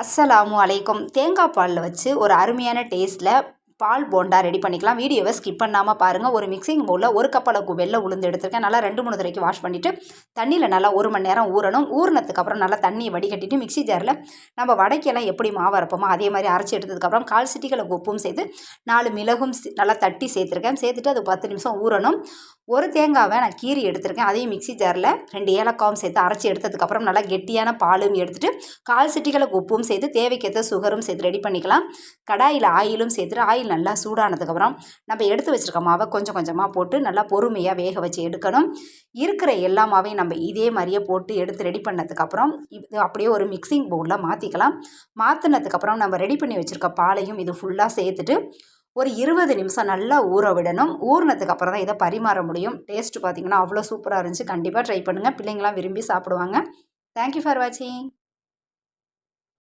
அஸ்ஸலாமு அலைக்கும். தேங்காய் பாலில் வச்சு ஒரு அருமையான டேஸ்ட்டில் பால் போண்டா ரெடி பண்ணிக்கலாம். வீடியோவை ஸ்கிப் பண்ணாமல் பாருங்கள் ஒரு மிக்சிங் பவுலில் ஒரு கப் அளவுக்கு வெள்ளை உளுந்து எடுத்திருக்கேன். நல்லா ரெண்டு மூணு தடவைக்கு வாஷ் பண்ணிவிட்டு தண்ணியில் நல்லா ஒரு மணி நேரம் ஊறணும். ஊறினதுக்கப்புறம் நல்லா தண்ணியை வடிகட்டிட்டு மிக்ஸி ஜாரில் நம்ம வடைக்கெல்லாம் எப்படி மாவு அரைப்போமோ அதே மாதிரி அரைச்சி எடுத்ததுக்கப்புறம் கால் சிட்டிகளை உப்பும் சேர்த்து நாலு மிளகும் நல்லா தட்டி சேர்த்துருக்கேன். சேர்த்துட்டு அது பத்து நிமிஷம் ஊறணும். ஒரு தேங்காவை நான் கீரி எடுத்திருக்கேன். அதையும் மிக்ஸி ஜாரில் ரெண்டு ஏலக்காவும் சேர்த்து அரைச்சி எடுத்ததுக்கப்புறம் நல்லா கெட்டியான பாலும் எடுத்துட்டு கால் சிட்டிகளை உப்பும் சேர்த்து தேவைக்கேற்ற சுகரும் சேர்த்து ரெடி பண்ணிக்கலாம். கடாயில் ஆயிலும் சேர்த்துட்டு ஆயில் நல்லா சூடானதுக்கப்புறம் நம்ம எடுத்து வச்சிருக்க மாவை கொஞ்சம் கொஞ்சமாக போட்டு நல்லா பொறுமையாக வேக வச்சு எடுக்கணும். இருக்கிற எல்லா மாவையும் நம்ம இதே மாதிரியே போட்டு எடுத்து ரெடி பண்ணதுக்கப்புறம் இது அப்படியே ஒரு மிக்சிங் பவுலில் மாற்றிக்கலாம் மாற்றினதுக்கப்புறம் நம்ம ரெடி பண்ணி வச்சுருக்க பாலையும் இது ஃபுல்லாக சேர்த்துட்டு ஒரு இருபது நிமிஷம் நல்லா ஊற விடணும். ஊறினதுக்கு அப்புறம் தான் இதை பரிமாற முடியும். டேஸ்ட் பார்த்தீங்கன்னா அவ்வளோ சூப்பராக இருந்துச்சு. கண்டிப்பாக ட்ரை பண்ணுங்கள் பிள்ளைங்களாம் விரும்பி சாப்பிடுவாங்க. தேங்க்யூ ஃபார் வாட்சிங்